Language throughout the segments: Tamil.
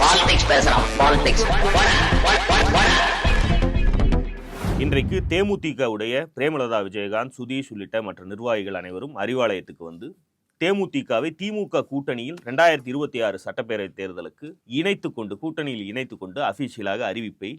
பாலிடிக்ஸ் பேசுறான் பாலிடிக்ஸ் இன்றைக்கு தேமுதிகவுடைய பிரேமலதா விஜயகாந்த் சுதீஷ் உள்ளிட்ட மற்ற நிர்வாகிகள் அனைவரும் அறிவாலயத்துக்கு வந்து தேமுதிகவை திமுக கூட்டணியில் ரெண்டாயிரத்தி இருபத்தி ஆறு சட்டப்பேரவை தேர்தலுக்கு இணைத்து கொண்டு கூட்டணியில் இணைத்து கொண்டு அபிஷியலாக அறிவிப்பை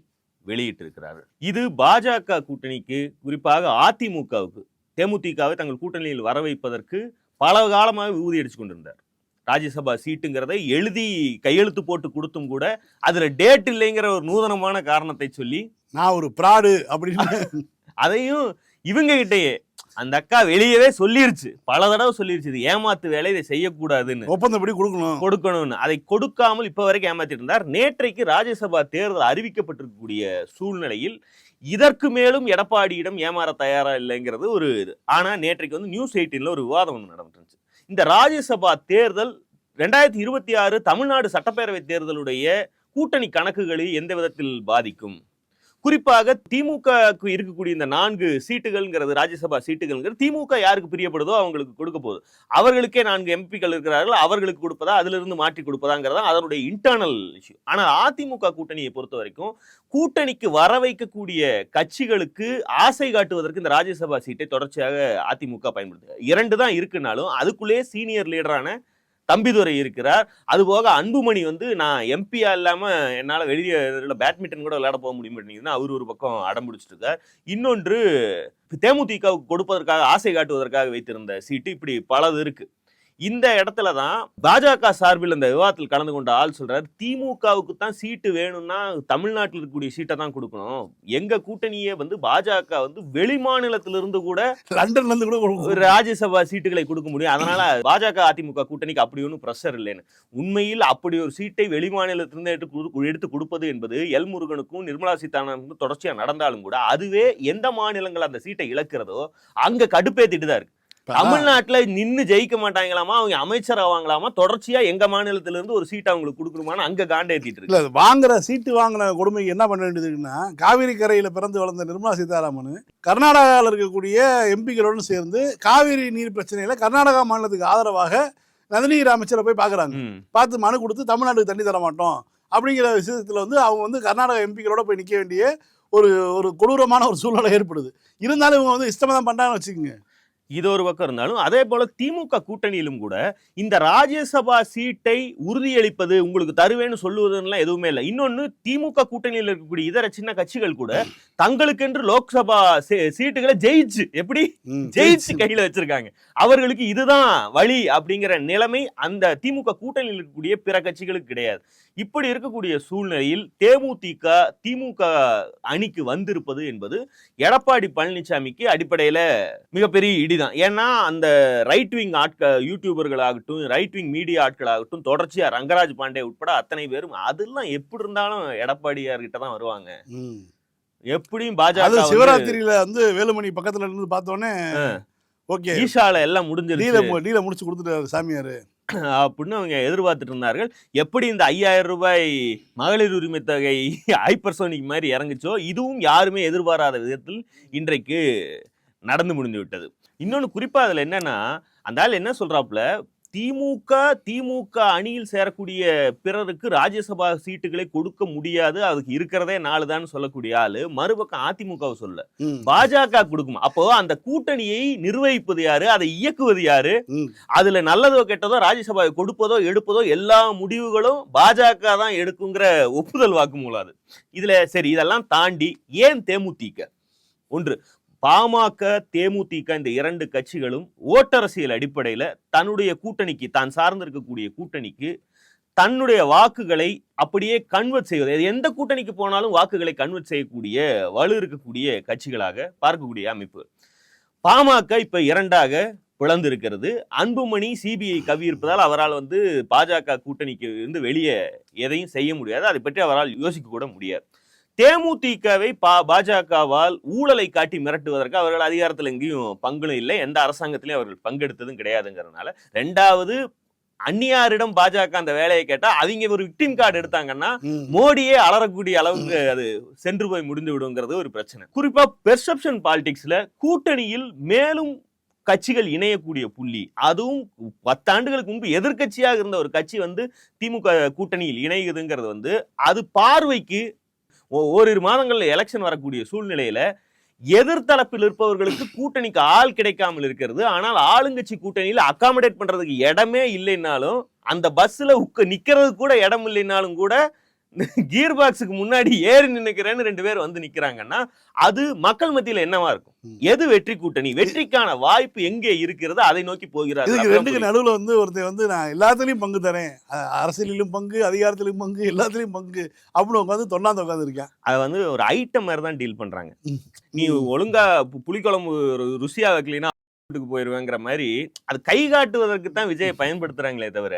வெளியிட்டிருக்கிறார்கள். இது பாஜக கூட்டணிக்கு குறிப்பாக அதிமுகவுக்கு தேமுதிகவை தங்கள் கூட்டணியில் வர வைப்பதற்கு பல காலமாக விபூதி கொண்டிருந்தார். ராஜ்யசபா சீட்டுங்கிறதை எழுதி கையெழுத்து போட்டு கொடுத்தும் கூட அதுல டேட் இல்லைங்கிற ஒரு நூதனமான காரணத்தை சொல்லி நான் ஒரு பிராடு அப்படின்னு. அதையும் இவங்க கிட்டயே அந்த அக்கா வெளியவே சொல்லிருச்சு. பல தடவை சொல்லிருச்சு இது ஏமாத்து வேலை இதை செய்யக்கூடாதுன்னு. ஒப்பந்தப்படி கொடுக்கணும். கொடுக்கணும்னு. அதை கொடுக்காமல் இப்ப வரைக்கும் ஏமாத்திட்டு இருந்தார். நேற்றைக்கு ராஜ்யசபா தேர்தல் அறிவிக்கப்பட்டிருக்கக்கூடிய சூழ்நிலையில் இதற்கு மேலும் எடப்பாடியிடம் ஏமாற தயாரா இல்லைங்கிறது ஒரு இது. ஆனா நேற்றைக்கு வந்து நியூஸ் எயிட்டீன்ல ஒரு விவாதம் ஒன்று நடந்துருந்துச்சு இந்த ராஜ்யசபா தேர்தல் ரெண்டாயிரத்தி இருபத்தி ஆறு தமிழ்நாடு சட்டப்பேரவை தேர்தலுடைய கூட்டணி கணக்குகளை எந்த விதத்தில் பாதிக்கும்? குறிப்பாக திமுகக்கு இருக்கக்கூடிய இந்த நான்கு சீட்டுகள்ங்கிறது ராஜ்யசபா சீட்டுகள்ங்கிறது திமுக யாருக்கு பிரியப்படுதோ அவங்களுக்கு கொடுக்க போகுது. அவர்களுக்கே நான்கு எம்பிக்கள் இருக்கிறார்கள் அவர்களுக்கு கொடுப்பதா அதிலிருந்து மாற்றி கொடுப்பதாங்கிறதா அதனுடைய இன்டர்னல் இஷ்யூ ஆனால் அதிமுக கூட்டணியை பொறுத்த வரைக்கும் கூட்டணிக்கு வர வைக்கக்கூடிய கட்சிகளுக்கு ஆசை காட்டுவதற்கு இந்த ராஜ்யசபா சீட்டை தொடர்ச்சியாக அதிமுக பயன்படுத்து இரண்டு தான் இருக்குனாலும் அதுக்குள்ளேயே சீனியர் லீடரான தம்பிதுரை இருக்கிறார். அதுபோக அன்புமணி வந்து நான் எம்பியா இல்லாமல் என்னால் வெளியே பேட்மிண்டன் கூட விளையாட போக முடியும் அவர் ஒரு பக்கம் அடம் பிடிச்சிட்டு இருக்கார் இன்னொன்று தேமுதிகவுக்கு கொடுப்பதற்காக ஆசை காட்டுவதற்காக வைத்திருந்த சீட்டு இப்படி பலது இருக்குது இந்த இடத்துல தான் பாஜக சார்பில் இந்த விவாதத்தில் கலந்து கொண்ட ஆள் சொல்றாரு திமுகவுக்கு தான் சீட்டு வேணும்னா தமிழ்நாட்டில் இருக்கக்கூடிய சீட்டை தான் கொடுக்கணும். எங்க கூட்டணியே வந்து பாஜக வந்து வெளி மாநிலத்திலிருந்து கூட லண்டன்ல இருந்து கூட ராஜ்யசபா சீட்டுகளை கொடுக்க முடியும். அதனால பாஜக அதிமுக கூட்டணிக்கு அப்படி ஒன்றும் ப்ரெஷர் இல்லைன்னு. உண்மையில் அப்படி ஒரு சீட்டை வெளிமாநிலத்திலிருந்து எடுத்து கொடு- எடுத்து கொடுப்பது என்பது எல் முருகனுக்கும் நிர்மலா சீதாராமனுக்கும் தொடர்ச்சியா நடந்தாலும் கூட அதுவே எந்த மாநிலங்கள் அந்த சீட்டை இழக்கிறதோ அங்க கடுப்பேத்திட்டு தான் இருக்கு. தமிழ்நாட்டுல நின்னு ஜெயிக்க மாட்டாங்களாமா? அவங்க அமைச்சர் ஆவாங்களாமா? தொடர்ச்சியா எங்க மாநிலத்தில இருந்து ஒரு சீட் அவங்களுக்கு கொடுக்கணுமான்னு அங்க காண்டேத்திட்டு இருக்கு. இல்ல வாங்குற சீட்டு வாங்கின கொடுமைக்கு என்ன பண்ண வேண்டியதுன்னா காவிரி கரையில பிறந்து வளர்ந்த நிர்மலா சீதாராமன் கர்நாடகாவில் இருக்கக்கூடிய எம்பிக்களோடு சேர்ந்து காவிரி நீர் பிரச்சனையில கர்நாடகா மாநிலத்துக்கு ஆதரவாக நதிநீர் அமைச்சரை போய் பார்க்கறாங்க ம். பார்த்து மனு கொடுத்து தமிழ்நாட்டுக்கு தண்ணி தர மாட்டோம் அப்படிங்கிற விஷயத்துல வந்து அவங்க வந்து கர்நாடக எம்பிக்களோட போய் நிக்க வேண்டிய ஒரு ஒரு கொடூரமான ஒரு சூழ்நிலை ஏற்படுது. இருந்தாலும் இவங்க வந்து இஷ்டமா தான் பண்றாங்கன்னு வச்சுக்கோங்க. இது ஒரு பக்கம் இருந்தாலும் அதே போல திமுக கூட்டணியிலும் கூட இந்த ராஜ்யசபா சீட்டை உறுதியளிப்பது உங்களுக்கு தருவேன்னு சொல்லுவதுலாம் எதுவுமே இல்லை. இன்னொன்னு திமுக கூட்டணியில் இருக்கக்கூடிய இதர சின்ன கட்சிகள் கூட தங்களுக்கென்று லோக்சபா சீட்டுகளை ஜெயிச்சு எப்படி? ஜெயிச்சு. கையில வச்சிருக்காங்க. அவர்களுக்கு இதுதான் வழி அப்படிங்கிற நிலைமை அந்த திமுக கூட்டணியில் இருக்கக்கூடிய பிற கட்சிகளுக்கு கிடையாது. இப்படி இருக்கக்கூடிய சூழ்நிலையில் தேமுதிக திமுக அணிக்கு வந்திருப்பது என்பது எடப்பாடி பழனிசாமிக்கு அடிப்படையில மிகப்பெரிய இடிதான். ஏன்னா அந்த ரைட் விங் ஆட்கள் யூடியூபர்கள் ஆகட்டும் ரைட் விங் மீடியா ஆட்கள் ஆகட்டும் தொடர்ச்சியா ரங்கராஜ் பாண்டே உட்பட அத்தனை பேரும் அதெல்லாம் எப்படி இருந்தாலும் எடப்பாடியார் கிட்ட தான் வருவாங்க. எப்படியும் பாஜக சிவராத்திரியில வந்து வேலுமணி பக்கத்துல இருந்து பார்த்தோன்னே ஓகே. ஈஷால எல்லாம் முடிஞ்சிருச்சு. டீல முடிச்சு கொடுத்துட்டாரு சாமியாரு. அப்படின்னு அவங்க எதிர்பார்த்துட்டு இருந்தார்கள். எப்படி இந்த ஐயாயிரம் ரூபாய் மகளிர் உரிமை தொகை ஹைப்பர்சோனிக் மாதிரி இறங்குச்சோ இதுவும் யாருமே எதிர்பாராத விதத்தில் இன்றைக்கு நடந்து முடிந்து விட்டது. இன்னொன்று குறிப்பாக அதில் என்னன்னா அந்த ஆள் என்ன சொல்றாப்புல? திமுக திமுக அணியில் சேரக்கூடிய பிறருக்கு ராஜ்யசபா சீட்டுகளை கொடுக்க முடியாது. அதுக்கு இருக்கிறதே நாலு தான் சொல்லக்கூடிய ஆளு. மறுபக்கம் அதிமுகவை சொல்ல. பாஜக கொடுக்கும்? அப்போ அந்த கூட்டணியை நிர்வகிப்பது யாரு? அதை இயக்குவது யாரு. அதுல நல்லதோ கெட்டதோ ராஜ்யசபா கொடுப்பதோ எடுப்பதோ எல்லா முடிவுகளும் பாஜக தான் எடுக்குங்கிற ஒப்புதல் வாக்குமூலம் அது. இதுல சரி இதெல்லாம் தாண்டி ஏன் தேமுதிக? ஒன்று பாமக தேமுதிக இந்த இரண்டு கட்சிகளும் ஓட்டரசியல் அடிப்படையில் தன்னுடைய கூட்டணிக்கு தான் சார்ந்திருக்கக்கூடிய கூட்டணிக்கு தன்னுடைய வாக்குகளை அப்படியே கன்வெர்ட் செய்வது. அது எந்த கூட்டணிக்கு போனாலும் வாக்குகளை கன்வெர்ட் செய்யக்கூடிய வலு இருக்கக்கூடிய கட்சிகளாக பார்க்கக்கூடிய அமைப்பு. பாமக இப்ப இரண்டாக பிளந்து இருக்கிறது அன்புமணி சிபிஐ கவி இருப்பதால் அவரால் வந்து பாஜக கூட்டணிக்கு இருந்து வெளியே எதையும் செய்ய முடியாது. அதை பற்றி அவரால் யோசிக்க கூட முடியாது. தேமுதிகவை பா பாஜகவால் ஊழலை காட்டி மிரட்டுவதற்கு அவர்கள் அதிகாரத்தில் எங்கேயும் பங்கும் இல்லை. எந்த அரசாங்கத்திலையும் அவர்கள் பங்கெடுத்ததும் கிடையாதுங்கிறதுனால. ரெண்டாவது அந்நியாரிடம் பாஜக அந்த வேலையை கேட்டா அவங்க ஒரு விக்டிம் கார்டு எடுத்தாங்கன்னா. மோடியே அலறக்கூடிய அளவுக்கு அது சென்று போய் முடிந்து விடுங்கிறது ஒரு பிரச்சனை. குறிப்பா பெர்செப்ஷன் பாலிடிக்ஸ்ல கூட்டணியில் மேலும் கட்சிகள் இணையக்கூடிய புள்ளி அதுவும் பத்தாண்டுகளுக்கு முன்பு எதிர்க்கட்சியாக இருந்த ஒரு கட்சி வந்து திமுக கூட்டணியில் இணையுதுங்கிறது வந்து அது பார்வைக்கு ஓரிரு மாதங்களில் எலெக்ஷன் வரக்கூடிய சூழ்நிலையில எதிர்த்தரப்பில் இருப்பவர்களுக்கு கூட்டணிக்கு ஆள் கிடைக்காமல் இருக்கிறது. ஆனால் ஆளுங்கட்சி கூட்டணியில் அகாமடேட் பண்றதுக்கு இடமே இல்லைன்னாலும் அந்த பஸ்ல உக்க நிக்கிறது கூட இடம் இல்லைனாலும் கூட கீர் பாக்ஸுக்கு முன்னாடி ஏறி நின்னுக்கிறேன்னு ரெண்டு பேர் வந்து நிக்கிறாங்கன்னா அது மக்கள் மத்தியில என்னவா இருக்கும். எது வெற்றி கூட்டணி? வெற்றிக்கான வாய்ப்பு எங்கே இருக்கிறது? அதை நோக்கி போகிறார்கள். இதுக்கு ரெண்டுக்கு. நடுவுல வந்து ஒருத்தன் வந்து நான் எல்லாத்துலயும் பங்கு தரேன். அரசியலிலும் பங்கு அதிகாரத்திலும் பங்கு எல்லாத்துலயும் பங்கு அப்படின்னு உட்காந்து தொண்ணாந்து உட்காந்து இருக்கேன் அதை வந்து ஒரு ஐட்டம் மாதிரி தான் டீல் பண்றாங்க. நீ ஒழுங்கா புளிக்குழம்பு ருசியா வைக்கலைன்னா வீட்டுக்கு போயிருவேங்கிற மாதிரி அது கை காட்டுவதற்கு தான் விஜயை பயன்படுத்துறாங்களே தவிர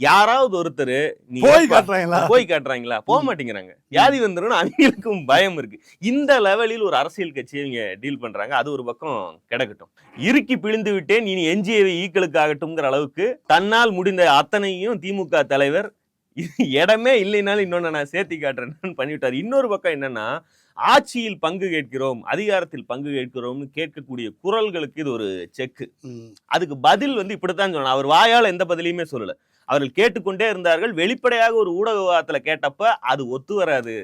யாராவது ஒருத்தர் நீ போய் காட்டுறாங்களா? போய் காட்டுறாங்களா? போக மாட்டேங்கிறாங்க. வியாதி வந்துடும் அவங்களுக்கும் பயம் இருக்கு. இந்த லெவலில் ஒரு அரசியல் கட்சியை இவங்க டீல் பண்றாங்க. அது ஒரு பக்கம் கிடக்கட்டும். இறுக்கி பிழிந்து விட்டேன். இனி எஞ்சியவை ஈக்களுக்காகட்டும்ங்கிற அளவுக்கு தன்னால் முடிந்த அத்தனையும் திமுக தலைவர் இடமே இல்லைனாலும் இன்னொன்னு நான் சேர்த்தி காட்டுறேன்னு பண்ணிவிட்டார். இன்னொரு பக்கம் என்னன்னா ஆட்சியில் பங்கு கேட்கிறோம் அதிகாரத்தில் பங்கு கேட்கிறோம்னு கேட்கக்கூடிய குரல்களுக்கு இது ஒரு செக்கு. அதுக்கு பதில் வந்து இப்படித்தான் சொல்லணும். அவர் வாயால எந்த பதிலையுமே சொல்லல. அவர்கள் கேட்டுக்கொண்டே இருந்தார்கள். வெளிப்படையாக ஒரு ஊடக விவாதத்துல கேட்டப்ப அது ஒத்து வராது.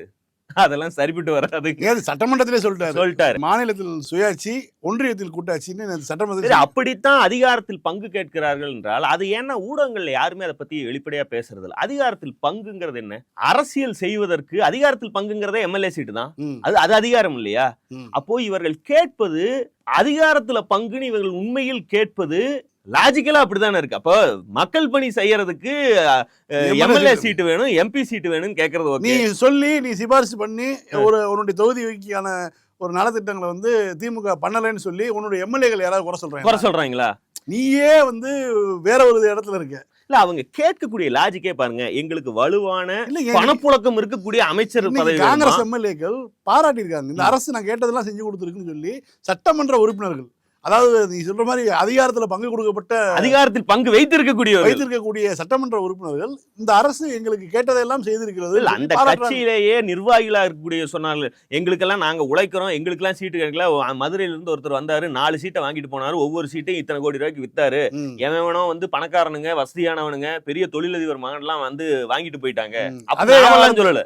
அதெல்லாம் சரிப்பட்டு வராது. ஏது சட்டமன்றத்திலே சொல்லிட்டாரு. சொல்லிட்டாரு. மாநிலத்தில் சுயாட்சி ஒன்றியத்தில் கூட்டாட்சின்னு சட்டமன்றத்தில் அப்படித்தான் அதிகாரத்தில் பங்கு கேட்கிறார்கள் என்றால் அது ஏன்னா ஊடகங்கள்ல யாருமே அதை பத்தி வெளிப்படையா பேசுறது இல்ல அதிகாரத்தில் பங்குங்கிறது என்ன? அரசியல் செய்வதற்கு அதிகாரத்தில் பங்குங்கிறதே எம்எல்ஏ சீட்டு தான். அது அது அதிகாரம் இல்லையா. அப்போ இவர்கள் கேட்பது அதிகாரத்துல பங்குன்னு இவர்கள் உண்மையில் கேட்பது லாஜிக்கலா அப்படிதானே இருக்கு. அப்போ மக்கள் பணி செய்யறதுக்கு எம்எல்ஏ சீட்டு. வேணும். எம்பி சீட்டு வேணும்னு கேக்குறது நீ சொல்லி நீ சிபாரிசு பண்ணி ஒரு உன்னுடைய தொகுதிக்கான ஒரு நலத்திட்டங்களை வந்து திமுக பண்ணலைன்னு சொல்லி உன்னுடைய எம்எல்ஏகள் யாராவது குறை குறை சொல்றாங்க சொல்றாங்களா? நீயே வந்து வேற ஒரு இடத்துல இருக்க. இல்ல அவங்க கேட்கக்கூடிய லாஜிக்கே பாருங்க. எங்களுக்கு வலுவான பணப்புழக்கம் இருக்கக்கூடிய அமைச்சர் பதவி வேணுமா? காங்கிரஸ் எம்எல்ஏக்கள் பாராட்டியிருக்காங்க. இந்த அரசு நான் கேட்டதெல்லாம் செஞ்சு கொடுத்துருக்குன்னு சொல்லி சட்டமன்ற உறுப்பினர்கள் அதாவது நீ சொல்ற மாதிரி அதிகாரத்துல பங்கு கொடுக்கப்பட்ட அதிகாரத்தில் பங்கு வைத்திருக்கக்கூடியவர்கள். வைத்திருக்கக்கூடிய சட்டமன்ற உறுப்பினர்கள் இந்த அரசு எங்களுக்கு கேட்டதெல்லாம் செய்திருக்கிறது. அந்த. கட்சியிலேயே நிர்வாகிகளா இருக்கக்கூடிய சொன்னார்கள். எங்களுக்கெல்லாம் நாங்க உழைக்கிறோம் எங்களுக்கெல்லாம் சீட்டு கிடைக்கல. அஹ் மதுரையில இருந்து ஒருத்தர் வந்தாரு நாலு சீட்டை வாங்கிட்டு போனாரு ஒவ்வொரு சீட்டையும் இத்தனை கோடி ரூபாய்க்கு வித்தாரு. எவன் வந்து பணக்காரனுங்க வசதியானவனுங்க பெரிய தொழிலதிபர் மகன்லாம் வந்து வாங்கிட்டு போயிட்டாங்க. அதே சொல்லல.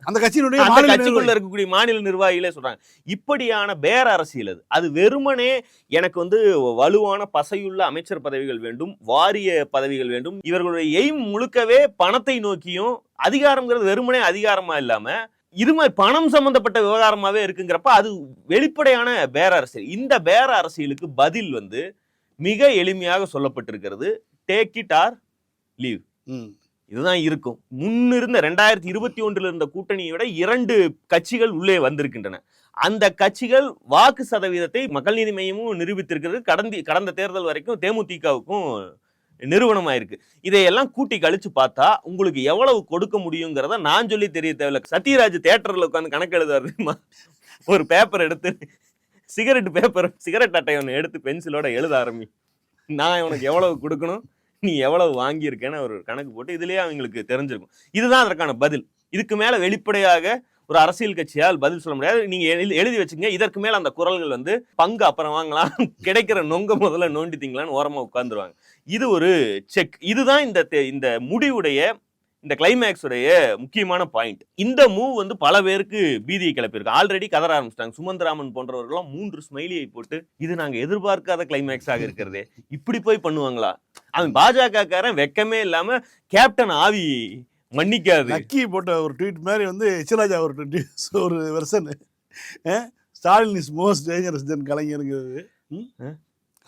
அந்த கட்சியினுடைய கட்சிக்குள்ள. இருக்கக்கூடிய மாநில நிர்வாகிகளே சொல்றாங்க. இப்படியான பேர அரசியல் அது. அது வெறுமனே எனக்கு வந்து வலுவான பசையுள்ள அமைச்சர் பதவிகள் வேண்டும் வாரிய பதவிகள் வேண்டும். இவர்களுடைய எய்ம் முழுக்கவே பணத்தை நோக்கியும் அதிகாரம்ங்கிறது வெறுமனே அதிகாரமா இல்லாம இது மாதிரி பணம் சம்பந்தப்பட்ட விவகாரமாவே இருக்குங்கிறப்ப அது வெளிப்படையான பேர அரசியல். இந்த பேர அரசியலுக்கு பதில் வந்து மிக எளிமையாக சொல்லப்பட்டிருக்கிறது. டேக் இட் ஆர் லீவ் இதுதான் இருக்கும். முன்னிருந்த ரெண்டாயிரத்தி இருபத்தி ஒன்றில் இருந்த கூட்டணியை விட இரண்டு கட்சிகள் உள்ளே வந்திருக்கின்றன. அந்த கட்சிகள் வாக்கு சதவீதத்தை மக்கள் நீதி மையமும் நிரூபித்திருக்கிறது. கடந்த கடந்த தேர்தல் வரைக்கும் தேமுதிகவுக்கும் நிறுவனமாயிருக்கு. இதையெல்லாம் கூட்டி கழிச்சு பார்த்தா உங்களுக்கு எவ்வளவு கொடுக்க முடியுங்கிறத நான் சொல்லி தெரிய தேவையில்ல. சத்யராஜ் தேட்டரில் உட்காந்து கணக்கு எழுதுவார். ஒரு பேப்பர் எடுத்து சிகரெட் பேப்பர் சிகரெட் அட்டை ஒன்று எடுத்து பென்சிலோட எழுத ஆரம்பி. நான் உனக்கு எவ்வளவு கொடுக்கணும்? நீ எவ்வளவு வாங்கியிருக்கேன்னு ஒரு கணக்கு போட்டு இதுலேயே அவங்களுக்கு தெரிஞ்சிருக்கும். இதுதான் அதற்கான பதில். இதுக்கு மேலே வெளிப்படையாக ஒரு அரசியல் கட்சியால் பதில் சொல்ல முடியாது. நீங்க எழுதி- எழுதி வச்சுங்க இதற்கு மேல அந்த குரல்கள் வந்து பங்கு அப்புறம் வாங்கலாம். கிடைக்கிற நொங்க முதல்ல நோண்டித்தீங்களான்னு ஓரமா உட்கார்ந்துருவாங்க. இது ஒரு செக் இதுதான் இந்த இந்த முடிவுடைய இந்த கிளைமேக்ஸ் உடைய முக்கியமான பாயிண்ட் இந்த மூவ் வந்து பல பேருக்கு பீதியை கிளப்பியிருக்கு. ஆல்ரெடி கதற ஆரம்பிச்சிட்டாங்க. சுமந்திராமன் போன்றவர்கள்லாம் மூன்று ஸ்மைலியை போட்டு இது நாங்க எதிர்பார்க்காத கிளைமேக்ஸாக இருக்கிறதே. இப்படி போய் பண்ணுவாங்களா? அவன் பாஜக காரன் வெக்கமே இல்லாம கேப்டன் ஆவி மன்னிக்காது. நக்கி போட்ட ஒரு ட்வீட் மாதிரி வந்து எச்ராஜா ஒரு ஒரு version Stalin is most dangerous then கலைஞருங்கிறது?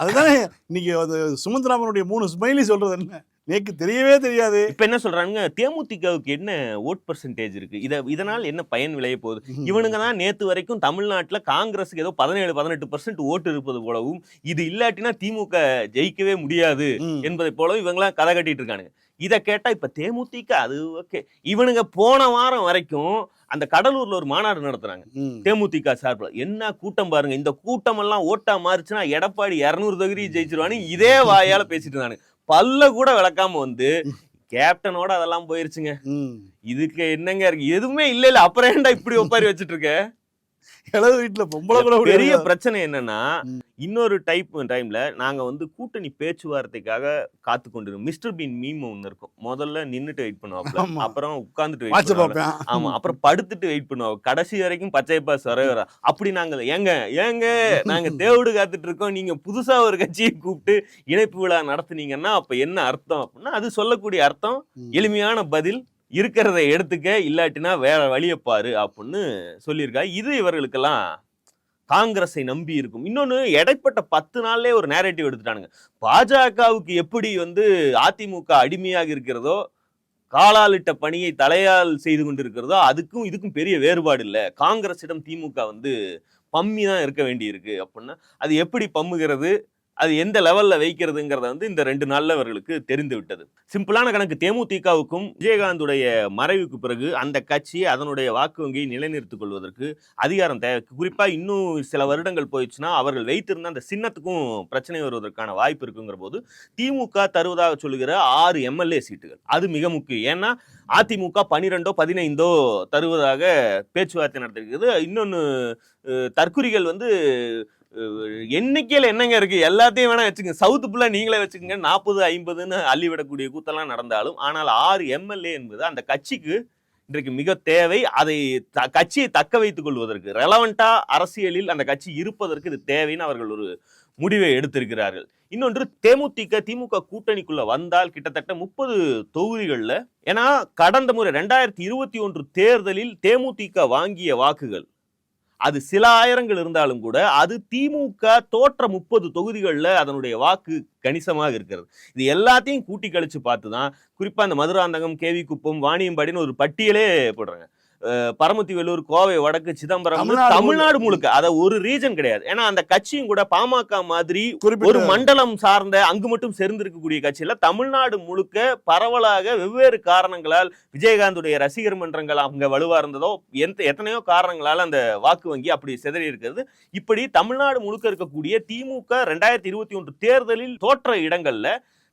அதுதானே இன்னைக்கு அது சுமந்திராமனுடைய மூணு ஸ்மைலி சொல்றது என்ன? நேக்கு தெரியவே தெரியாது. இப்ப என்ன சொல்றாங்க? தேமுதிகவுக்கு என்ன ஓட் பர்சன்டேஜ் இருக்கு? இத இதனால் என்ன பயன் விளைய போகுது? இவனுங்க தான் நேத்து வரைக்கும் தமிழ்நாட்டுல காங்கிரஸுக்கு ஏதோ பதினேழு பதினெட்டு பர்சன்ட் ஓட்டு இருப்பது போலவும் இது இல்லாட்டினா திமுக ஜெயிக்கவே முடியாது. என்பதை போலவும் இவங்கெல்லாம் கதை கட்டிட்டு இருக்கானுங்க. இதை கேட்டா இப்ப தேமுதிக அது ஓகே. இவனுங்க போன வாரம் வரைக்கும் அந்த கடலூர்ல ஒரு மாநாடு நடத்துறாங்க. தேமுதிக சார்பில். என்ன கூட்டம் பாருங்க. இந்த கூட்டம் எல்லாம் ஓட்டா மாறுச்சுன்னா எடப்பாடி இருநூறு தொகுதி ஜெயிச்சிருவானு இதே வாயால பேசிட்டு இருந்தானு பல்ல கூட விளக்காம வந்து கேப்டனோட அதெல்லாம் போயிருச்சுங்க. இதுக்கு என்னங்க இருக்கு? எதுவுமே இல்ல இல்ல அப்புறம் ஏன்டா இப்படி ஒப்பாரி வச்சிட்டு இருக்க? இளவு வீட்டுல பொம்பளை கூட பெரிய. பிரச்சனை என்னன்னா. இன்னொரு டைப் டைம்ல நாங்க வந்து கூட்டணி பேச்சுவார்த்தைக்காக காத்து கொண்டிருக்கோம் மிஸ்டர் பீன் மீம் ஒன்னு இருக்கும். முதல்ல நின்னுட்டு வெயிட் பண்ணுவாப்ல. அப்புறம் உட்கார்ந்துட்டு வெயிட் பண்ணுவாங்க பார்ப்பேன். ஆமா அப்புறம் படுத்துட்டு வெயிட் பண்ணுவோம் கடைசி வரைக்கும் பச்சை பாஸ் வர வர. அப்படி நாங்க ஏங்க ஏங்க நாங்க தேவடு காத்துட்டு இருக்கோம். நீங்க புதுசா ஒரு கட்சியை கூப்பிட்டு இணைப்பு விழா நடத்துனீங்கன்னா அப்ப என்ன அர்த்தம்? அப்படின்னா அது சொல்லக்கூடிய அர்த்தம். எளிமையான பதில். இருக்கிறத எடுத்துக்க இல்லாட்டினா வேற வழியை பாரு அப்படின்னு சொல்லியிருக்கா இது இவர்களுக்கெல்லாம் காங்கிரஸை நம்பி இருக்கும். இன்னொன்று இடைப்பட்ட பத்து நாள்லேயே ஒரு நேரேட்டிவ் எடுத்துட்டானுங்க. பாஜகவுக்கு எப்படி வந்து அதிமுக அடிமையாக இருக்கிறதோ காலாலிட்ட பணியை தலையால் செய்து கொண்டிருக்கிறதோ அதுக்கும் இதுக்கும் பெரிய வேறுபாடு இல்லை. காங்கிரஸிடம் திமுக வந்து பம்மி தான் இருக்க வேண்டியிருக்கு அப்படின்னா அது எப்படி பம்முகிறது? அது எந்த லெவலில் வைக்கிறதுங்கிறத வந்து இந்த ரெண்டு நாளில் அவர்களுக்கு தெரிந்து விட்டது சிம்பிளான கணக்கு தேமுதிகவுக்கும் விஜயகாந்துடைய மறைவுக்கு பிறகு அந்த கட்சி அதனுடைய வாக்கு வங்கியை நிலைநிறுத்திக் கொள்வதற்கு அதிகாரம் தேவை குறிப்பாக இன்னும் சில வருடங்கள் போயிடுச்சுன்னா அவர்கள் வைத்திருந்த அந்த சின்னத்துக்கும் பிரச்சனை வருவதற்கான வாய்ப்பு இருக்குங்கிற போது திமுக தருவதாக சொல்லுகிற ஆறு எம்எல்ஏ சீட்டுகள். அது மிக முக்கியம். ஏன்னா அதிமுக பனிரெண்டோ பதினைந்தோ தருவதாக பேச்சுவார்த்தை நடத்திருக்கிறது. இன்னொன்று தற்குறிகள் வந்து எண்ணிக்கையில் என்னங்க இருக்கு? எல்லாத்தையும் வேணா வச்சுக்கோங்க. சவுத்து ஃபுல்லாக நீங்களே வச்சுக்கோங்க. நாற்பது ஐம்பதுன்னு அள்ளிவிடக்கூடிய கூத்தெல்லாம் நடந்தாலும் ஆனால் ஆறு எம்எல்ஏ என்பது அந்த கட்சிக்கு இன்றைக்கு மிக தேவை. அதை த- கட்சியை தக்க வைத்துக் கொள்வதற்கு ரெலவெண்ட்டாக அரசியலில் அந்த கட்சி இருப்பதற்கு இது தேவைன்னு அவர்கள் ஒரு முடிவை எடுத்திருக்கிறார்கள். இன்னொன்று தேமுதிக திமுக கூட்டணிக்குள்ள வந்தால் கிட்டத்தட்ட முப்பது தொகுதிகளில் ஏன்னா கடந்த முறை ரெண்டாயிரத்தி இருபத்தி ஒன்று தேர்தலில் தேமுதிக வாங்கிய வாக்குகள் அது சில ஆயிரங்கள் இருந்தாலும் கூட அது திமுக தோற்ற முப்பது தொகுதிகளில் அதனுடைய வாக்கு கணிசமாக இருக்கிறது. இது எல்லாத்தையும் கூட்டி கழிச்சு பார்த்து தான் குறிப்பாக இந்த மதுராந்தகம் கேவி குப்பம் வாணியம்பாடின்னு ஒரு பட்டியலே போடுறாங்க. பரமத்தி வேலூர் கோவை வடக்கு சிதம்பரம் தமிழ்நாடு முழுக்க. அத ஒரு ரீஜன் கிடையாது. ஏன்னா அந்த கட்சியும் கூட பாமக மாதிரி ஒரு மண்டலம் சார்ந்த அங்கு மட்டும் சேர்ந்திருக்கக்கூடிய கட்சியில தமிழ்நாடு முழுக்க பரவலாக வெவ்வேறு காரணங்களால் விஜயகாந்துடைய ரசிகர் மன்றங்கள் அங்க வலுவா இருந்ததோ எந்த எத்தனையோ காரணங்களால அந்த வாக்கு வங்கி அப்படி சிதறி இருக்கிறது. இப்படி தமிழ்நாடு முழுக்க இருக்கக்கூடிய திமுக ரெண்டாயிரத்தி இருபத்தி ஒன்று தேர்தலில் தோற்ற இடங்கள்ல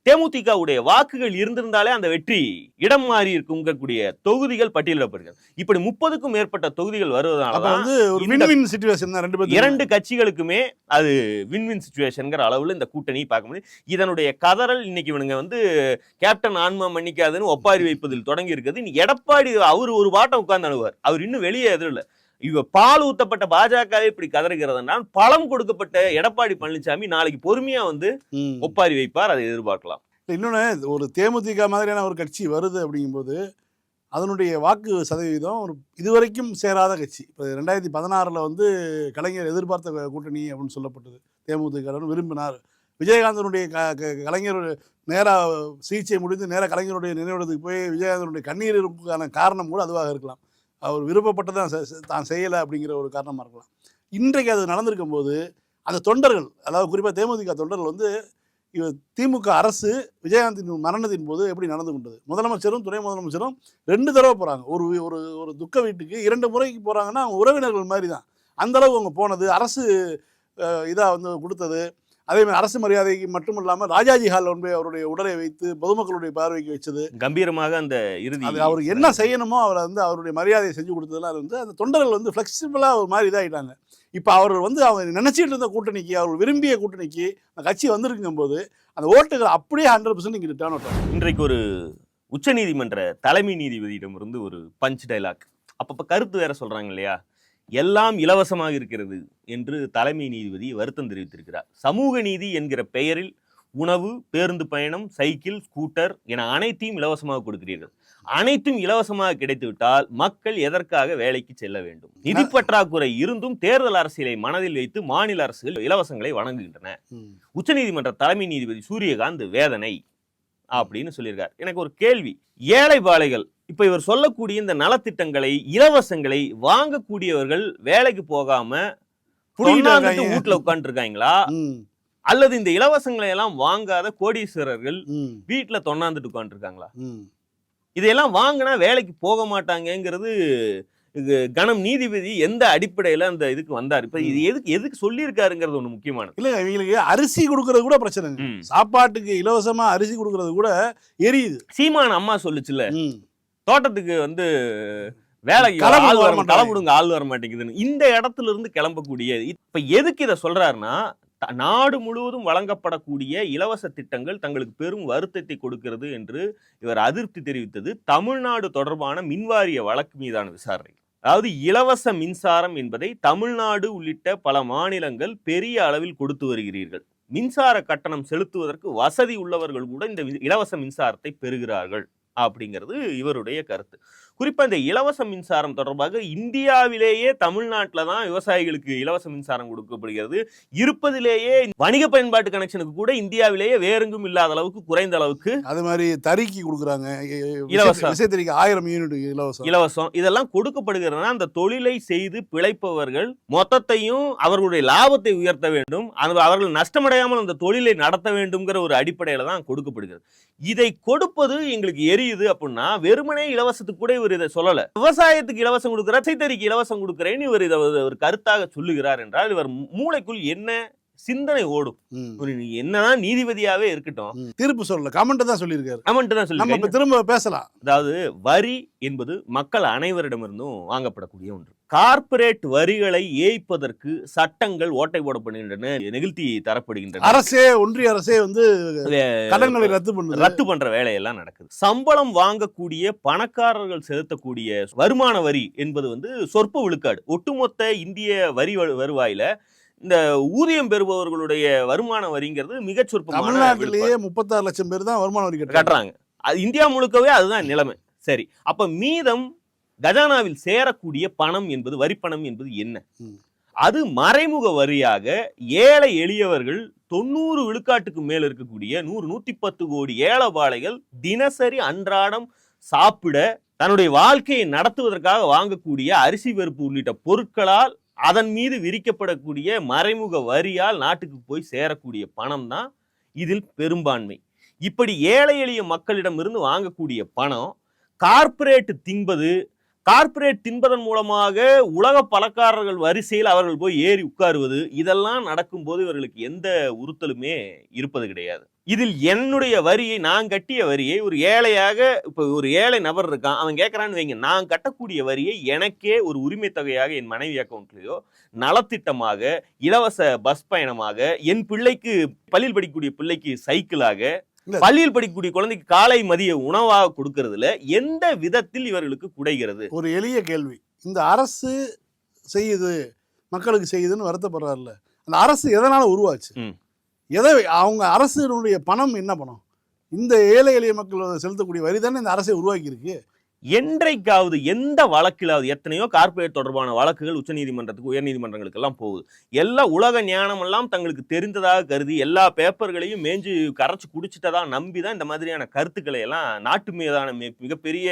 தேமுதிகவுடைய வாக்குகள் இருந்திருந்தாலே அந்த வெற்றி இடம் மாறி இருக்கக்கூடிய தொகுதிகள் பட்டியலிடப்படுகிறது. இப்படி முப்பதுக்கும் மேற்பட்ட தொகுதிகள் அப்ப வருவதனால வந்து ஒரு இந்த- வின் வின் சுச்சுவேஷன் தான் ரெண்டு பேரும் இரண்டு கட்சிகளுக்குமே அது வின் வின் சுச்சுவேஷன்ங்கிற அளவுல இந்த கூட்டணி பார்க்க முடியும். இதனுடைய கதறல் இன்னைக்கு இவனுங்க வந்து கேப்டன் ஆன்மா மன்னிக்காதுன்னு ஒப்பாரி வைப்பதில் தொடங்கி இருக்குது இன்னைக்கு எடப்பாடி அவர் ஒரு வாட்டம் உட்கார்ந்து அணுவார் அவர் இன்னும் வெளியே எதிரில். இவ பால் ஊத்தப்பட்ட பாஜகவே இப்படி கதறுகிறதுனா பழம் கொடுக்கப்பட்ட எடப்பாடி பழனிசாமி நாளைக்கு பொறுமையா வந்து. ஒப்பாரி வைப்பார் அதை எதிர்பார்க்கலாம். இன்னொன்று ஒரு தேமுதிக மாதிரியான ஒரு கட்சி வருது அப்படிங்கும்போது அதனுடைய வாக்கு சதவீதம் ஒரு இதுவரைக்கும் சேராத கட்சி. இப்போ ரெண்டாயிரத்தி பதினாறில் வந்து கலைஞர் எதிர்பார்த்த கூட்டணி அப்படின்னு சொல்லப்பட்டது. தேமுதிக விரும்பினார். விஜயகாந்தனுடைய க- கலைஞர் நேராக சிகிச்சை முடிந்து நேராக கலைஞருடைய நினைவிடத்துக்கு போய் விஜயகாந்தனுடைய கண்ணீர் இருப்புக்கான காரணம் கூட அதுவாக இருக்கலாம். அவர் விருப்பப்பட்டதான் செ- தான் செய்யலை அப்படிங்கிற ஒரு காரணமாக இருக்கலாம். இன்றைக்கு அது நடந்திருக்கும் போது அந்த தொண்டர்கள் அதாவது குறிப்பாக தேமுதிக தொண்டர்கள் வந்து இவர் திமுக அரசு விஜயகாந்தின் மரணத்தின் போது எப்படி நடந்து கொண்டது? முதலமைச்சரும் துணை முதலமைச்சரும் ரெண்டு தடவை போகிறாங்க ஒரு ஒரு ஒரு துக்க வீட்டுக்கு இரண்டு முறைக்கு போகிறாங்கன்னா அவங்க உறவினர்கள் மாதிரி தான். அந்த அளவு அவங்க போனது அரசு இதாக வந்து கொடுத்தது. அதே மாதிரி அரசு மரியாதைக்கு மட்டும் இல்லாமல் ராஜாஜி ஹால் ஒன்று அவருடைய உடலை வைத்து பொதுமக்களுடைய பார்வைக்கு வச்சது. கம்பீரமாக அந்த இறுதி அது அவருக்கு என்ன செய்யணுமோ அவரை வந்து அவருடைய மரியாதையை செஞ்சு கொடுத்ததெல்லாம் வந்து அந்த தொண்டர்கள் வந்து ஃப்ளெக்சிபிளாக ஒரு மாதிரி இதாகிட்டாங்க இப்போ அவர்கள் வந்து அவங்க நினச்சிட்டு இருந்த கூட்டணிக்கு அவர் விரும்பிய கூட்டணிக்கு அந்த கட்சி வந்திருக்கும் போது அந்த ஓட்டுகள் அப்படியே ஹண்ட்ரட் பர்சன்ட் இங்கே ரிட்டர்ன் அவுட் இன்றைக்கு ஒரு உச்சநீதிமன்ற தலைமை நீதிபதியிடமிருந்து ஒரு பஞ்ச் டைலாக் அப்பப்ப கருத்து வேற சொல்றாங்க இல்லையா? எல்லாம் இலவசமாக இருக்கிறது என்று தலைமை நீதிபதி வருத்தம் தெரிவித்திருக்கிறார். சமூக நீதி என்கிற பெயரில் உணவு பேருந்து பயணம் சைக்கிள் ஸ்கூட்டர் என அனைத்தையும் இலவசமாக கொடுக்கிறீர்கள். அனைத்தும் இலவசமாக கிடைத்துவிட்டால் மக்கள் எதற்காக வேலைக்கு செல்ல வேண்டும்? நிதி பற்றாக்குறை இருந்தும் தேர்தல் அரசியலை மனதில் வைத்து மாநில அரசுகள் இலவசங்களை வழங்குகின்றன. உச்சநீதிமன்ற தலைமை நீதிபதி சூரியகாந்த் வேதனை அப்படின்னு சொல்லியிருக்கார். எனக்கு ஒரு கேள்வி. ஏழை பாலைகள் இப்ப இவர் சொல்லக்கூடிய இந்த நலத்திட்டங்களை இலவசங்களை வாங்கக்கூடியவர்கள் வேலைக்கு போகாம. வீட்டுல உட்கார்ந்து இருக்காங்களா அல்லது இந்த இலவசங்களை எல்லாம் வாங்காத கோடீஸ்வரர்கள் வீட்டுல தொண்ணாந்துட்டு உட்கார்ந்து இருக்காங்களா இதையெல்லாம் வாங்கினா வேலைக்கு போக மாட்டாங்கங்கிறது கணம் நீதிபதி எந்த அடிப்படையில அந்த இதுக்கு வந்தார்? இப்ப இது எதுக்கு எதுக்கு சொல்லியிருக்காருங்கிறது ஒண்ணு முக்கியமானது. இல்லை இவங்களுக்கு அரிசி கொடுக்கறது கூட பிரச்சனை. சாப்பாட்டுக்கு இலவசமாக அரிசி கொடுக்கறது கூட எரியுது. சீமான் அம்மா சொல்லுச்சுல்ல தோட்டத்துக்கு வந்து வேலைக்கு ஆள் வர. களமுடுங்க ஆள் வர மாட்டேங்குதுன்னு இந்த இடத்துல இருந்து கிளம்பக்கூடிய இப்ப எதுக்கு இதை சொல்றாருன்னா நாடு முழுவதும் வழங்கப்படக்கூடிய இலவச திட்டங்கள் தங்களுக்கு பெரும் வருத்தத்தை கொடுக்கிறது என்று இவர் அதிருப்தி தெரிவித்தது தமிழ்நாடு தொடர்பான மின்வாரிய வழக்கு மீதான விசாரணை. அதாவது இலவச மின்சாரம் என்பதை தமிழ்நாடு உள்ளிட்ட பல மாநிலங்கள் பெரிய அளவில் கொடுத்து வருகிறீர்கள். மின்சார கட்டணம் செலுத்துவதற்கு வசதி உள்ளவர்கள் கூட இந்த இலவச மின்சாரத்தை பெறுகிறார்கள். அப்படிங்கிறது இவருடைய கருத்து. குறிப்பா இந்த இலவச மின்சாரம் தொடர்பாக இந்தியாவிலேயே தமிழ்நாட்டில தான் விவசாயிகளுக்கு இலவச மின்சாரம் கொடுக்கப்படுகிறது. இருப்பதிலேயே வணிக பயன்பாட்டு கனெக்ஷனுக்கு கூட இந்தியாவிலேயே வேறெங்கும் இல்லாத அளவுக்கு குறைந்த அளவுக்கு அது மாதிரி தறிக்கு கொடுக்குறாங்க. இலவசம். விசைத்தறிக்கு ஆயிரம் யூனிட் இலவசம். இலவசம். இதெல்லாம் கொடுக்கப்படுகிறதுனா அந்த தொழிலை செய்து பிழைப்பவர்கள் மொத்தத்தையும் அவர்களுடைய லாபத்தை உயர்த்த வேண்டும். அந்த அவர்கள் நஷ்டமடையாமல் அந்த தொழிலை நடத்த வேண்டும்ங்கிற ஒரு அடிப்படையில தான் கொடுக்கப்படுகிறது. இதை கொடுப்பது எங்களுக்கு எரியுது அப்படின்னா வெறுமனே இலவசத்துக்கு கூட இவர் இதை சொல்லல. விவசாயத்துக்கு இலவசம் கொடுக்கிறார் சைத்தறிக்கு இலவசம் கொடுக்கிறேன்னு இவர் இதை ஒரு- ஒரு கருத்தாக சொல்லுகிறார் என்றால் இவர் மூளைக்குள் என்ன சிந்தனை ஓடும். என்னதான் நீதிபதியாவே இருக்கட்டும். தீர்ப்பு சொல்லல. கமெண்ட் தான் சொல்லியிருக்காரு. கமெண்ட் தான் நம்ம சொல்லி இப்ப திரும்ப பேசலாம். அதாவது வரி என்பது மக்கள் அனைவரிடமிருந்தும் வாங்கப்படக்கூடிய ஒன்று. கார்ப்பரேட் வரிகளை ஏய்ப்பதற்கு சட்டங்கள் ஓட்டை போடப்படுகின்றன நிகழ்த்தி தரப்படுகின்றன. அரசே ஒன்றிய அரசே வந்து கடன்களை ரத்து பண்ணுது. ரத்து பண்ற வேலையெல்லாம் நடக்குது. சம்பளம் வாங்கக்கூடிய பணக்காரர்கள் செலுத்தக்கூடிய வருமான வரி என்பது வந்து சொற்ப விழுக்காடு. ஒட்டுமொத்த இந்திய வரு- வருவாயில இந்த ஊதியம் பெறுபவர்களுடைய வருமான வரிங்கிறது மிகச் சொற்பமான தமிழ்நாட்டிலேயே முப்பத்தாறு லட்சம் பேர் தான் வருமான வரி கட்டுறாங்க. அது இந்தியா முழுக்கவே அதுதான் நிலைமை. சரி. அப்ப மீதம் கஜானாவில் சேரக்கூடிய பணம் என்பது வரிப்பணம் என்பது என்ன. அது மறைமுக வரியாக ஏழை எளியவர்கள் தொண்ணூறு விழுக்காட்டுக்கு மேல் இருக்கக்கூடிய நூறு நூத்தி பத்து கோடி ஏழைபாளைகள் தினசரி அன்றாடம் சாப்பிட தன்னுடைய வாழ்க்கையை நடத்துவதற்காக வாங்கக்கூடிய அரிசி பருப்பு உள்ளிட்ட பொருட்களால் அதன் மீது விரிக்கப்படக்கூடிய மறைமுக வரியால் நாட்டுக்கு போய் சேரக்கூடிய பணம் தான் இதில் பெரும்பான்மை. இப்படி ஏழை எளிய மக்களிடமிருந்து வாங்கக்கூடிய பணம் கார்ப்பரேட் தின்பது கார்ப்பரேட் தின்பதன் மூலமாக உலக பணக்காரர்கள் வரிசையில் அவர்கள் போய் ஏறி உட்காருவது இதெல்லாம் நடக்கும்போது இவர்களுக்கு எந்த உறுத்தலுமே இருப்பது கிடையாது. இதில் என்னுடைய வரியை நான் கட்டிய வரியை ஒரு ஏழையாக இப்போ ஒரு ஏழை நபர் இருக்கான் அவன் கேட்கறான்னு வைங்க நான் கட்டக்கூடிய வரியை எனக்கே ஒரு உரிமை தொகையாக என் மனைவி அக்கௌண்ட்லயோ நலத்திட்டமாக இலவச பஸ் பயணமாக என் பிள்ளைக்கு பள்ளியில் படிக்கக்கூடிய பிள்ளைக்கு சைக்கிளாக. பள்ளியில் படிக்கக்கூடிய குழந்தைக்கு காலை மதிய உணவாக கொடுக்கறதுல எந்த விதத்தில் இவர்களுக்கு குடைகிறது ஒரு எளிய கேள்வி இந்த அரசு செய்யுது மக்களுக்கு செய்யுதுன்னு வருத்தப்படுறாருல்ல அந்த அரசு எதனால உருவாச்சு. எதை அவங்க அரசினுடைய பணம் என்ன பணம்? இந்த ஏழை எளிய மக்கள் செலுத்தக்கூடிய வரி தானே இந்த அரசை உருவாக்கியிருக்கு? என்றைக்காவது எந்த வழக்கிலாவது எத்தனையோ கார்ப்பரேட் தொடர்பான வழக்குகள் உச்சநீதிமன்றத்துக்கு உயர்நீதிமன்றங்களுக்கு எல்லாம் போகுது. எல்லா உலக ஞானம் எல்லாம் தங்களுக்கு தெரிந்ததாக கருதி எல்லா பேப்பர்களையும் மேஞ்சு கரைச்சு குடிச்சிட்டதா நம்பி தான் இந்த மாதிரியான கருத்துக்களை எல்லாம் நாட்டு மீதான மிகப்பெரிய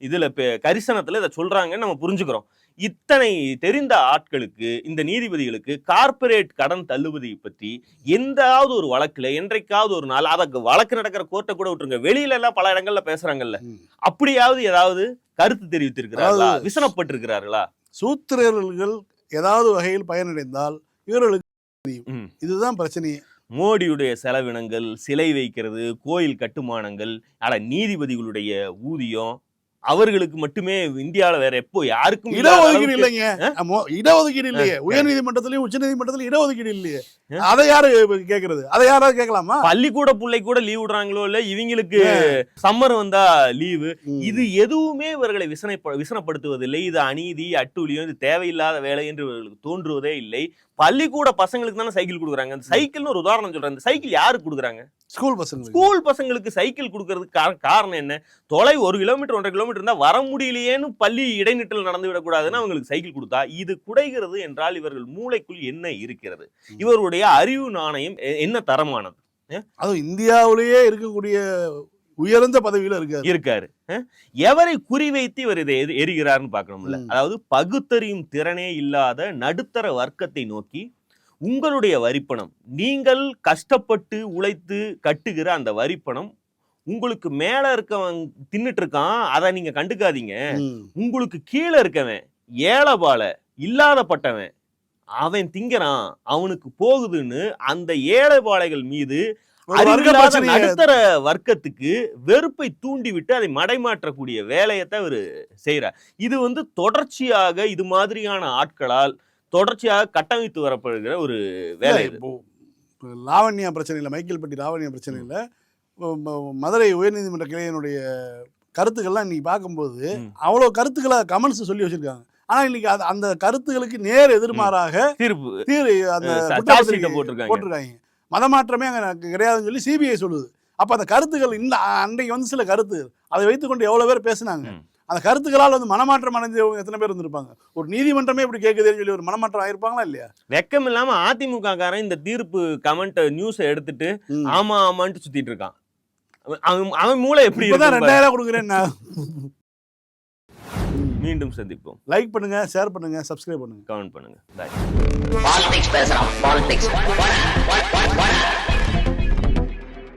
இதுல பெ- கரிசனத்துல இதை சொல்றாங்கன்னு நம்ம புரிஞ்சுக்கிறோம். இத்தனை தெரிந்த ஆட்களுக்கு இந்த நீதிபதிகளுக்கு கார்ப்பரேட் கடன் தள்ளுபடி பற்றி எந்தாவது ஒரு வழக்குல என்றைக்காவது ஒரு நாள் அதை வழக்கு நடக்கிற கோர்ட்டை கூட விட்டுருங்க. வெளியில எல்லாம் பல இடங்கள்ல பேசுறாங்கல்ல. அப்படியாவது ஏதாவது கருத்து தெரிவித்திருக்கிறார்களா? விசனப்பட்டிருக்கிறார்களா? சூத்திரர்கள் ஏதாவது வகையில் பயனடைந்தால் இவர்களுக்கு. இதுதான் பிரச்சனையே. மோடியுடைய செலவினங்கள் சிலை வைக்கிறது கோயில் கட்டுமானங்கள் அட நீதிபதிகளுடைய ஊதியம் அவர்களுக்கு மட்டுமே இந்தியாவில் வேற எப்போ யாருக்கும் இடஒதுக்கீடு இல்லைங்க. இடஒதுக்கீடு இல்லையே. ஆ. உயர் நீதிமன்றத்திலயும் உச்ச நீதிமன்றத்திலும் இடஒதுக்கீடு இல்லையே? அதை யாரு கேக்குறது? அதை யாராவது கேட்கலாமா? பள்ளிக்கூட பிள்ளை கூட லீவ் விடுறாங்களோ இல்ல இவங்களுக்கு சம்மர் வந்தா லீவு. இது எதுவுமே இவர்களை விசனை விசனப்படுத்துவதில்லை. இது அநீதி அட்டூழியம் இது தேவையில்லாத வேலை என்று இவர்களுக்கு தோன்றுவதே இல்லை. பள்ளிக்கூட பசங்களுக்கு தானே சைக்கிள் கொடுக்குறாங்க. அந்த சைக்கிள்னு ஒரு உதாரணம் சொல்றேன். இந்த சைக்கிள் யாருக்கு கொடுக்குறாங்க? ஸ்கூல் பசங்களுக்கு. ஸ்கூல் பசங்களுக்கு சைக்கிள் கொடுக்கறதுக்கு காரணம் என்ன? தொலை ஒரு கிலோமீட்டர் ஒன்றரை கிலோமீட்டர் இருந்தா வர முடியலையேன்னு பள்ளி இடைநிற்றல் நடந்து விடக்கூடாதுன்னு அவங்களுக்கு சைக்கிள் கொடுத்தா இது குடைகிறது என்றால் இவர்கள் மூளைக்குள் என்ன இருக்கிறது? இவருடைய அறிவு நாணயம் என்ன தரமானது? அதுவும் இந்தியாவிலேயே இருக்கக்கூடிய உயர்ந்த பதவியில இருக்காரு. இருக்காரு? எவரை குறிவைத்து இவர் இதை எரி- எரிகிறார்னு பார்க்கணும்ல. அதாவது பகுத்தறியும் திறனே இல்லாத நடுத்தர வர்க்கத்தை நோக்கி உங்களுடைய வரிப்பணம் நீங்கள் கஷ்டப்பட்டு உழைத்து கட்டுகிற அந்த வரிப்பணம் உங்களுக்கு மேல இருக்கவன் தின்னுட்டு இருக்கான் அதை நீங்க கண்டுக்காதீங்க. உங்களுக்கு கீழே இருக்கவன் ஏழைபால இல்லாதப்பட்டவன் அவன் திங்கிறான் அவனுக்கு போகுதுன்னு அந்த ஏழைபாளைகள் மீது நடுத்தர வர்க்கத்துக்கு வெறுப்பை தூண்டிவிட்டு அதை மடைமாற்றக்கூடிய வேலையத்தை அவர் செய்யறார் இது வந்து தொடர்ச்சியாக இது மாதிரியான ஆட்களால் தொடர்ச்சியாக கட்டமைத்து வரப்படுகிற ஒரு வேலை இது இப்போ இப்போ லாவண்யா பிரச்சனையில் மைக்கேல்பட்டி லாவண்யா பிரச்சனையில் மதுரை உயர்நீதிமன்ற கிளையினுடைய கருத்துக்கள்லாம் இன்னைக்கு பார்க்கும்போது. அவ்வளோ கருத்துக்களை கமெண்ட்ஸ் சொல்லி வச்சிருக்காங்க. ஆனா இன்னைக்கு அது அந்த கருத்துக்களுக்கு நேர் எதிர்மாறாக தீர்ப்பு. தீர் அந்த போட்டிருக்காங்க. மதமாற்றமே அங்க கிடையாதுன்னு சொல்லி சிபிஐ சொல்லுது. அப்ப அந்த கருத்துக்கள் இந்த அன்றைக்கு வந்து சில கருத்து. அதை வைத்துக்கொண்டு எவ்வளவு பேர் பேசினாங்க. அந்த கருத்துக்களால் வந்து மனமாற்றம் அடைஞ்சவங்க எத்தனை பேர் இருந்திருப்பாங்க? ஒரு நீதிமன்றமே இப்படி கேட்குதுன்னு சொல்லி ஒரு மனமாற்றம் ஆயிருப்பாங்களா இல்லையா? வெக்கம் இல்லாம அதிமுக காரன் இந்த தீர்ப்பு கமெண்ட் நியூஸை எடுத்துட்டு. ஆமா ஆமான்ட்டு சுத்திட்டு இருக்கான். அவன்- அவன் மூளை எப்படி பாரு. ரெண்டாயிரம் கொடுக்குறேன் மீண்டும் சந்திப்போம். லைக் பண்ணுங்க ஷேர் பண்ணுங்க சப்ஸ்கிரைப் பண்ணுங்க. கமெண்ட் பண்ணுங்க. பாய் பாலிடிக்ஸ் பேசுறான் பாலிடிக்ஸ்